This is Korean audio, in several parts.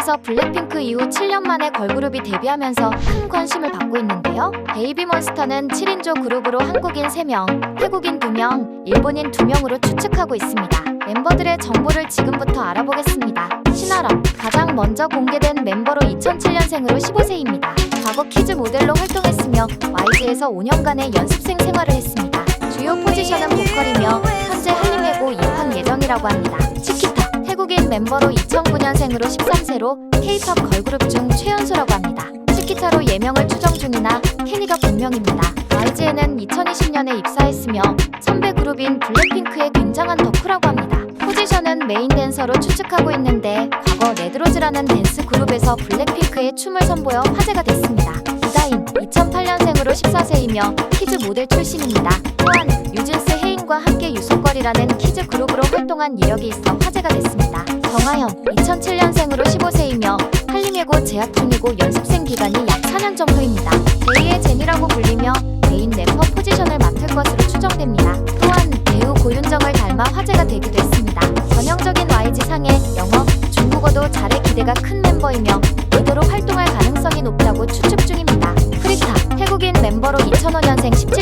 한국에서 블랙핑크 이후 7년 만에 걸그룹이 데뷔하면서 큰 관심을 받고 있는데요. 베이비몬스터는 7인조 그룹으로 한국인 3명, 태국인 2명, 일본인 2명으로 추측하고 있습니다. 멤버들의 정보를 지금부터 알아보겠습니다. 신아람, 가장 먼저 공개된 멤버로 2007년생으로 15세입니다. 과거 키즈 모델로 활동했으며 YG에서 5년간의 연습생 생활을 했습니다. 주요 포지션은 보컬이며 현재 한림예고 입학 예정이라고 합니다. 치키타, 태국인 멤버로 2009년생으로 13세로 K-팝 걸그룹 중 최연소라고 합니다. 치키타로 예명을 추정 중이나 케니가 본명입니다. YG에는 2020년에 입사했으며 선배 그룹인 블랙핑크의 굉장한 덕후라고 합니다. 포지션은 메인 댄서로 추측하고 있는데 과거 레드로즈라는 댄스 그룹에서 블랙핑크의 춤을 선보여 화제가 됐습니다. 이다인 2008년생으로 14세이며 키즈 모델 출신입니다. 또한 유진스 혜인과 함께 유속걸이라는 키즈 그룹으로 활동한 이력이 있어 화제가 됐습니다. 정하연 2007년생으로 15세이며 한림예고 재학 중이고 연습생 기간이 약 4년 정도입니다. 제2의 제니라고 불리며 메인 래퍼 포지션을 맡을 것으로 추정됩니다. 또한 배우 고윤정을 닮아 화제가 되기도 했습니다. 전형적인 YG 상의 영어, 중국어도 잘해 기대가 큰 멤버이며 리더로 활동할 가능성이 높다고 추측 중입니다. 프리타, 태국인 멤버로 2005년생 17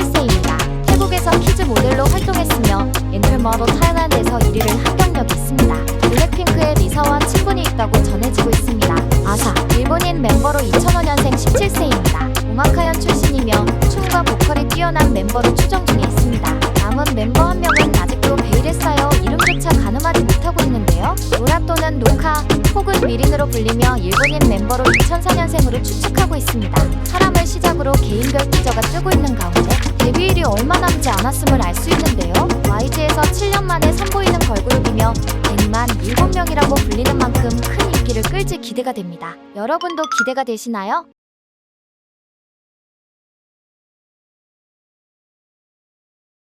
모델로 활동했으며 인터모델 타일란드에서 1위를 한 경력이 있습니다. 블랙핑크의 리사와 친분이 있다고 전해지고 있습니다. 아사, 일본인 멤버로 2005년생 17세입니다. 오마카연 출신이며 춤과 보컬이 뛰어난 멤버로 추정 중에 있습니다. 남은 멤버 한 명은 아직도 베일에 쌓여 이름조차 가늠하지 못하고 있는데요. 노라 또는 노카 혹은 미린으로 불리며 일본인 멤버로 2004년생으로 추측하고 있습니다. 사람을 시작으로 개인별 티저가 뜨고 있는 가운데 데뷔일이 얼마 남지 않았음을 알 수 있는데요. YG에서 7년 만에 선보이는 걸그룹이며 데니만 7명이라고 불리는 만큼 큰 인기를 끌지 기대가 됩니다. 여러분도 기대가 되시나요?